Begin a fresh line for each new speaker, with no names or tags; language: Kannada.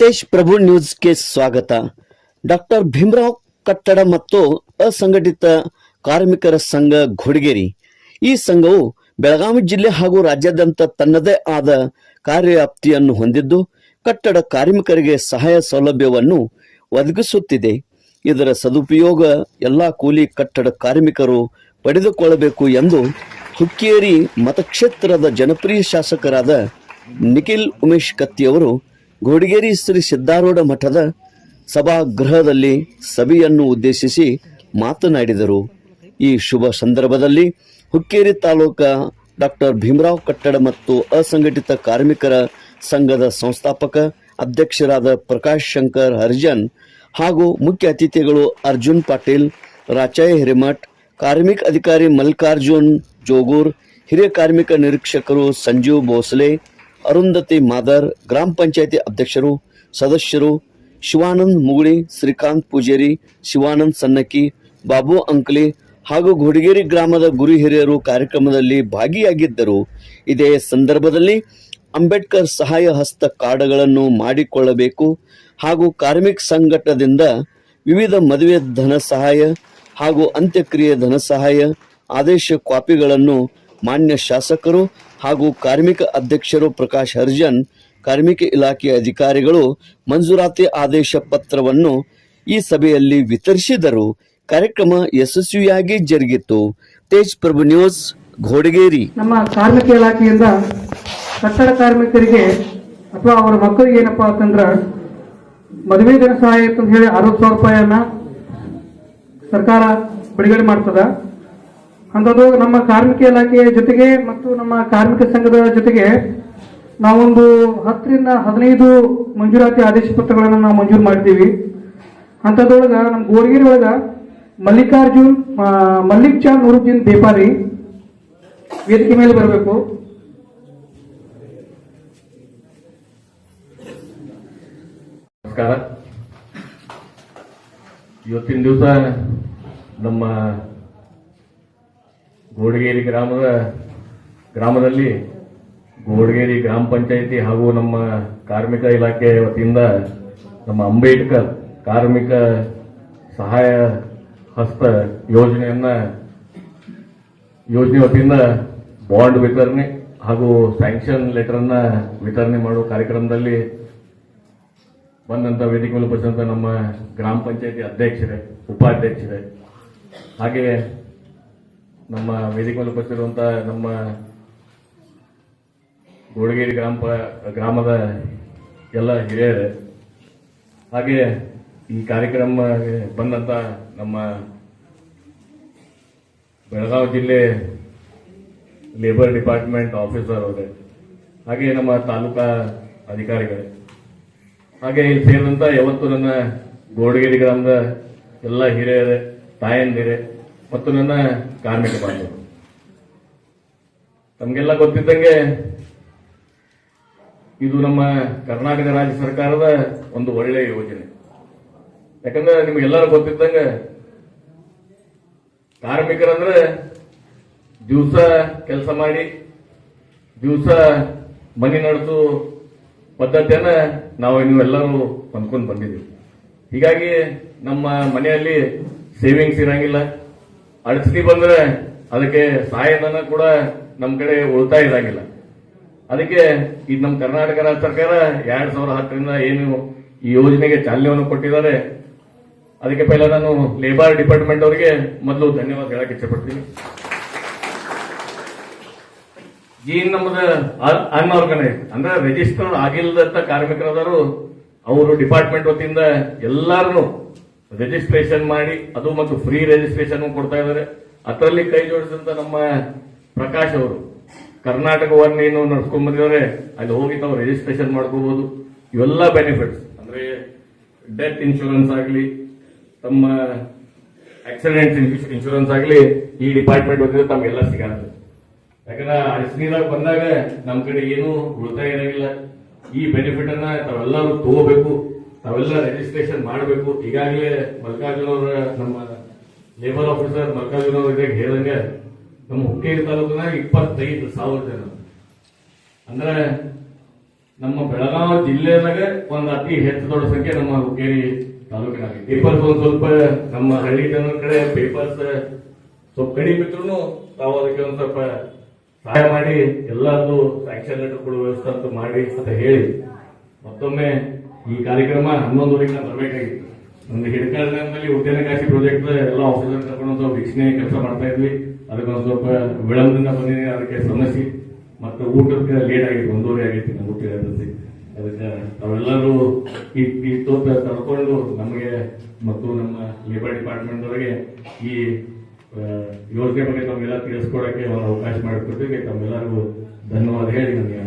ತೇಜ್ ಪ್ರಭು ನ್ಯೂಸ್ಗೆ ಸ್ವಾಗತ. ಡಾಕ್ಟರ್ ಭೀಮರಾವ್ ಕಟ್ಟಡ ಮತ್ತು ಅಸಂಘಟಿತ ಕಾರ್ಮಿಕರ ಸಂಘ ಘೋಡಗೇರಿ ಈ ಸಂಘವು ಬೆಳಗಾವಿ ಜಿಲ್ಲೆ ಹಾಗೂ ರಾಜ್ಯಾದ್ಯಂತ ತನ್ನದೇ ಆದ ಕಾರ್ಯವ್ಯಾಪ್ತಿಯನ್ನು ಹೊಂದಿದ್ದು, ಕಟ್ಟಡ ಕಾರ್ಮಿಕರಿಗೆ ಸಹಾಯ ಸೌಲಭ್ಯವನ್ನು ಒದಗಿಸುತ್ತಿದೆ. ಇದರ ಸದುಪಯೋಗ ಎಲ್ಲ ಕೂಲಿ ಕಟ್ಟಡ ಕಾರ್ಮಿಕರು ಪಡೆದುಕೊಳ್ಳಬೇಕು ಎಂದು ಹುಕ್ಕೇರಿ ಮತಕ್ಷೇತ್ರದ ಜನಪ್ರಿಯ ಶಾಸಕರಾದ ನಿಖಿಲ್ ಉಮೇಶ್ ಕತ್ತಿಯವರು ಗೋಡಿಗೇರಿ ಶ್ರೀ ಸಿದ್ದಾರೂಢ ಮಠದ ಸಭಾಗೃಹದಲ್ಲಿ ಸಭೆಯನ್ನು ಉದ್ದೇಶಿಸಿ ಮಾತನಾಡಿದರು. ಈ ಶುಭ ಸಂದರ್ಭದಲ್ಲಿ ಹುಕ್ಕೇರಿ ತಾಲೂಕ ಡಾಕ್ಟರ್ ಭೀಮರಾವ್ ಕಟ್ಟಡ ಮತ್ತು ಅಸಂಘಟಿತ ಕಾರ್ಮಿಕರ ಸಂಘದ ಸಂಸ್ಥಾಪಕ ಅಧ್ಯಕ್ಷರಾದ ಪ್ರಕಾಶ್ ಶಂಕರ್ ಹರಿಜನ್ ಹಾಗೂ ಮುಖ್ಯ ಅತಿಥಿಗಳು ಅರ್ಜುನ್ ಪಾಟೀಲ್ ರಾಚಾಯ್ ಹಿರೇಮಠ್, ಕಾರ್ಮಿಕ ಅಧಿಕಾರಿ ಮಲ್ಲಿಕಾರ್ಜುನ್ ಜೋಗೂರ್, ಹಿರಿಯ ಕಾರ್ಮಿಕ ನಿರೀಕ್ಷಕರು ಸಂಜೀವ್ ಭೋಸಲೆ ಅರುಂಧತಿ ಮಾದರ್, ಗ್ರಾಮ ಪಂಚಾಯತಿ ಅಧ್ಯಕ್ಷರು, ಸದಸ್ಯರು ಶಿವಾನಂದ್ ಮುಗುಳಿ, ಶ್ರೀಕಾಂತ್ ಪೂಜೇರಿ, ಶಿವಾನಂದ್ ಸನ್ನಕ್ಕಿ, ಬಾಬು ಅಂಕ್ಲಿ ಹಾಗೂ ಗುಡಿಗೇರಿ ಗ್ರಾಮದ ಗುರು ಹಿರಿಯರು ಕಾರ್ಯಕ್ರಮದಲ್ಲಿ ಭಾಗಿಯಾಗಿದ್ದರು. ಇದೇ ಸಂದರ್ಭದಲ್ಲಿ ಅಂಬೇಡ್ಕರ್ ಸಹಾಯ ಹಸ್ತ ಕಾರ್ಡ್ಗಳನ್ನು ಮಾಡಿಕೊಳ್ಳಬೇಕು ಹಾಗೂ ಕಾರ್ಮಿಕ ಸಂಘಟದಿಂದ ವಿವಿಧ ಮದುವೆ ಧನ ಸಹಾಯ ಹಾಗೂ ಅಂತ್ಯಕ್ರಿಯೆ ಧನ ಸಹಾಯ, ಆದೇಶ ಕಾಪಿಗಳನ್ನು ಮಾನ್ಯ ಶಾಸಕರು ಹಾಗೂ ಕಾರ್ಮಿಕ ಅಧ್ಯಕ್ಷರು ಪ್ರಕಾಶ್ ಹರ್ಜನ್, ಕಾರ್ಮಿಕ ಇಲಾಖೆಯ ಅಧಿಕಾರಿಗಳು ಮಂಜೂರಾತಿ ಆದೇಶ ಪತ್ರವನ್ನು ಈ ಸಭೆಯಲ್ಲಿ ವಿತರಿಸಿದರು. ಕಾರ್ಯಕ್ರಮ ಯಶಸ್ವಿಯಾಗಿ ಜರುಗಿತು. ತೇಜ್ ಪ್ರಭು ನ್ಯೂಸ್ ಘೋಡಗೇರಿ
ನಮ್ಮ ಕಾರ್ಮಿಕ ಇಲಾಖೆಯಿಂದ ಕಟ್ಟಡ ಕಾರ್ಮಿಕರಿಗೆ ಅಥವಾ ಅವರ ಮಕ್ಕಳಿಗೆ ಏನಪ್ಪಾ ಅಂತಂದ್ರ ಮದುವೆ ದಿನ ಸಹಾಯ ಅಂತ ಹೇಳಿ ಅರವತ್ತು ಸಾವಿರ ರೂಪಾಯಿಯನ್ನ ಸರ್ಕಾರ ಬಿಡುಗಡೆ ಮಾಡ್ತದ. ಅಂಥದ್ದು ನಮ್ಮ ಕಾರ್ಮಿಕ ಇಲಾಖೆಯ ಜೊತೆಗೆ ಮತ್ತು ನಮ್ಮ ಕಾರ್ಮಿಕ ಸಂಘದ ಜೊತೆಗೆ ನಾವೊಂದು ಹತ್ತರಿಂದ ಹದಿನೈದು ಮಂಜೂರಾತಿ ಆದೇಶ ಪತ್ರಗಳನ್ನು ನಾವು ಮಂಜೂರು ಮಾಡಿದ್ದೀವಿ. ಅಂಥದ್ರೊಳಗ ನಮ್ಮ ಗೋರ್ಗಿರಿ ಒಳಗೆ ಮಲ್ಲಿಕಾರ್ಜುನ್ ಮಲ್ಲಿಕ್ ಚಾ ನೂರುದ್ದೀನ್ ಬೇಪಾರಿ ವೇದಿಕೆ ಮೇಲೆ ಬರಬೇಕು.
ನಮಸ್ಕಾರ. ಇವತ್ತಿನ ದಿವಸ ನಮ್ಮ ಗೋಡಗೇರಿ ಗ್ರಾಮದ, ಗ್ರಾಮದಲ್ಲಿ ಗೋಡಗೇರಿ ಗ್ರಾಮ ಪಂಚಾಯಿತಿ ಹಾಗೂ ನಮ್ಮ ಕಾರ್ಮಿಕ ಇಲಾಖೆ ವತಿಯಿಂದ ನಮ್ಮ ಅಂಬೇಡ್ಕರ್ ಕಾರ್ಮಿಕ ಸಹಾಯ ಹಸ್ತ ಯೋಜನೆಯನ್ನ, ಯೋಜನೆ ವತಿಯಿಂದ ಬಾಂಡ್ ವಿತರಣೆ ಹಾಗೂ ಸ್ಯಾಂಕ್ಷನ್ ಲೆಟರ್ ಅನ್ನ ವಿತರಣೆ ಮಾಡುವ ಕಾರ್ಯಕ್ರಮದಲ್ಲಿ ಬಂದಂತ ವೇದಿಕೆ ಮೇಲೆ ನಮ್ಮ ಗ್ರಾಮ ಪಂಚಾಯತಿ ಅಧ್ಯಕ್ಷರೇ, ಉಪಾಧ್ಯಕ್ಷರೇ. ಹಾಗೆ ನಮ್ಮ ವೇದಿಕೆ ಮೇಲೆ ಉಪಸ್ಥಿತಿರುವಂತ ನಮ್ಮ ಗೋಡಗೇರಿ ಗ್ರಾಮ ಗ್ರಾಮದ ಎಲ್ಲ ಹಿರಿಯರು, ಹಾಗೆ ಈ ಕಾರ್ಯಕ್ರಮ ಬಂದಂತ ನಮ್ಮ ಬೆಳಗಾವಿ ಜಿಲ್ಲೆ ಲೇಬರ್ ಡಿಪಾರ್ಟ್ಮೆಂಟ್ ಆಫೀಸರ್ ಅವರೇ, ಹಾಗೆ ನಮ್ಮ ತಾಲೂಕಾ ಅಧಿಕಾರಿಗಳೇ. ಹಾಗೆ ಇಲ್ಲಿ ಸೇರಿದಂತ ಯಾವತ್ತು ನನ್ನ ಗೋಡಗೇರಿ ಗ್ರಾಮದ ಎಲ್ಲ ಹಿರಿಯರೇ, ತಾಯಂದಿರೆ ಮತ್ತು ನನ್ನ ಕಾರ್ಮಿಕ ಬಾಂಧವರು. ತಮಗೆಲ್ಲ ಗೊತ್ತಿದ್ದಂಗೆ ಇದು ನಮ್ಮ ಕರ್ನಾಟಕ ರಾಜ್ಯ ಸರ್ಕಾರದ ಒಂದು ಒಳ್ಳೆಯ ಯೋಜನೆ. ಯಾಕಂದ್ರೆ ನಿಮಗೆಲ್ಲರೂ ಗೊತ್ತಿದ್ದಂಗೆ ಕಾರ್ಮಿಕರಂದ್ರೆ ದಿವಸ ಕೆಲಸ ಮಾಡಿ, ದಿವಸ ಮನೆ ನಡೆಸು ಪದ್ಧತಿಯನ್ನ ನಾವು ನೀವೆಲ್ಲರೂ ಹೊಂದ್ಕೊಂಡು ಬಂದಿದ್ದೀವಿ. ಹೀಗಾಗಿ ನಮ್ಮ ಮನೆಯಲ್ಲಿ ಸೇವಿಂಗ್ಸ್ ಇರಂಗಿಲ್ಲ. ಅಡಚಣೆ ಬಂದ್ರೆ ಅದಕ್ಕೆ ಸಹಾಯಧನ ಕೂಡ ನಮ್ಮ ಕಡೆ ಉಳಿತಾಯ ಇರಂಗಿಲ್ಲ. ಅದಕ್ಕೆ ಈ ನಮ್ಮ ಕರ್ನಾಟಕ ರಾಜ್ಯ ಸರ್ಕಾರ ಎರಡ್ ಸಾವಿರದ ಹತ್ತರಿಂದ ಏನು ಈ ಯೋಜನೆಗೆ ಚಾಲನೆಯನ್ನು ಕೊಟ್ಟಿದ್ದಾರೆ. ಅದಕ್ಕೆ ಪೈಲ ನಾನು ಲೇಬರ್ ಡಿಪಾರ್ಟ್ಮೆಂಟ್ ಅವರಿಗೆ ಮೊದಲು ಧನ್ಯವಾದ ಹೇಳಕ್ ಇಷ್ಟಪಡ್ತೀನಿ. ಈ ನಮ್ದು ಅನ್ಆರ್ಗನೈಸ್ ಅಂದ್ರೆ ರಿಜಿಸ್ಟರ್ ಆಗಿಲ್ಲದಂತ ಕಾರ್ಮಿಕರಾದರು ಅವರು ಡಿಪಾರ್ಟ್ಮೆಂಟ್ ವತಿಯಿಂದ ಎಲ್ಲಾರು ರಿಜಿಸ್ಟ್ರೇಷನ್ ಮಾಡಿ, ಅದು ಮತ್ತು ಫ್ರೀ ರಿಜಿಸ್ಟ್ರೇಷನ್ ಕೊಡ್ತಾ ಇದ್ದಾರೆ. ಅದರಲ್ಲಿ ಕೈ ಜೋಡಿಸಿದಂತ ನಮ್ಮ ಪ್ರಕಾಶ್ ಅವರು ಕರ್ನಾಟಕವನ್ನು ಏನು ನಡ್ಸ್ಕೊಂಡ್ ಬಂದಿದ್ದಾರೆ, ಅಲ್ಲಿ ಹೋಗಿ ತಾವು ರಿಜಿಸ್ಟ್ರೇಷನ್ ಮಾಡ್ಕೋಬಹುದು ಇವೆಲ್ಲ ಬೆನಿಫಿಟ್ಸ್ ಅಂದ್ರೆ ಡೆತ್ ಇನ್ಶೂರೆನ್ಸ್ ಆಗಲಿ, ತಮ್ಮ ಆಕ್ಸಿಡೆಂಟ್ ಇನ್ಶೂರೆನ್ಸ್ ಆಗಲಿ, ಈ ಡಿಪಾರ್ಟ್ಮೆಂಟ್ ಬಂದಿದ್ರೆ ತಮಗೆಲ್ಲ ಸಿಗಲ್ಲ ಯಾಕಂದ್ರೆ ಅಡಚಣಿದಾಗ ಬಂದಾಗ ನಮ್ ಕಡೆ ಏನು ಉಳಿತಾಯ ಇರಂಗಿಲ್ಲ. ಈ ಬೆನಿಫಿಟ್ ಅನ್ನ ತಾವೆಲ್ಲರೂ ತಗೋಬೇಕು. ತಾವೆಲ್ಲ ರಿಜಿಸ್ಟ್ರೇಷನ್ ಮಾಡಬೇಕು. ಈಗಾಗಲೇ ಮಲ್ಲಿಕಾರ್ಜುನ ಅವರ ನಮ್ಮ ಲೇಬರ್ ಆಫೀಸರ್ ಇದಾಗ ಹೇಳ್ದಂಗೆ ನಮ್ಮ ಹುಕ್ಕೇರಿ ತಾಲೂಕಿನ ಇಪ್ಪತ್ತೈದು ಸಾವಿರ ಜನ. ಅಂದ್ರೆ ನಮ್ಮ ಬೆಳಗಾವಿ ಜಿಲ್ಲೆದಾಗ ಒಂದು ಅತಿ ಹೆಚ್ಚು ದೊಡ್ಡ ಸಂಖ್ಯೆ ನಮ್ಮ ಹುಕ್ಕೇರಿ ತಾಲೂಕಿನಾಗ ಪೇಪರ್ಸ್ ಒಂದು ಸ್ವಲ್ಪ ನಮ್ಮ ಹಳ್ಳಿ ಜನರ ಕಡೆ ಪೇಪರ್ಸ್ ಸ್ವಲ್ಪ ಕಡಿಮೆ ಇದ್ರು ತಾವು ಅದಕ್ಕೆ ಒಂದು ಸ್ವಲ್ಪ ಸಹಾಯ ಮಾಡಿ ಎಲ್ಲಾರ್ದು ಸ್ಯಾಂಕ್ಷನ್ ಲೆಟರ್ ಕೊಡುವ ವ್ಯವಸ್ಥೆ ಅಂತ ಮಾಡಿ ಅಂತ ಹೇಳಿ ಮತ್ತೊಮ್ಮೆ ಈ ಕಾರ್ಯಕ್ರಮ ಹನ್ನೊಂದುವರೆಗೆ ನಾನು ಬರಬೇಕಾಗಿತ್ತು. ಒಂದು ಹಿಡ್ಕಾಡಿನಲ್ಲಿ ಉದ್ಯಾನಕಾಶಿ ಪ್ರಾಜೆಕ್ಟ್ ಎಲ್ಲ ಆಫೀಸರ್ ಕರ್ಕೊಂಡು ಸ್ವಲ್ಪ ವೀಕ್ಷಣೆ ಕೆಲಸ ಮಾಡ್ತಾ ಇದ್ವಿ. ಅದಕ್ಕೆ ಒಂದು ಸ್ವಲ್ಪ ವಿಳಂಬದಿಂದ ಬಂದಿದ್ದೀನಿ ಅದಕ್ಕೆ ಸಮಸ್ಯೆ ಮತ್ತು ಊಟಕ್ಕೆ ಲೇಟ್ ಆಗಿತ್ತು, ಒಂದೂವರೆ ಆಗೈತಿ ನಮ್ಮ ಊಟ. ಅದಕ್ಕೆ ತಾವೆಲ್ಲರೂ ಈ ಈ ತೋಟ ತರ್ಕೊಂಡು ನಮಗೆ ಮತ್ತು ನಮ್ಮ ಲೇಬರ್ ಡಿಪಾರ್ಟ್ಮೆಂಟ್ ಅವರಿಗೆ ಈ ಯೋಜನೆ ಬಗ್ಗೆ ತಮ್ಮೆಲ್ಲ ತಿಳಿಸ್ಕೊಡಕ್ಕೆ ಒಂದು ಅವಕಾಶ ಮಾಡಿಕೊಟ್ಟಿಗೆ ತಮ್ಮೆಲ್ಲರಿಗೂ ಧನ್ಯವಾದ ಹೇಳಿ. ನನಗೆ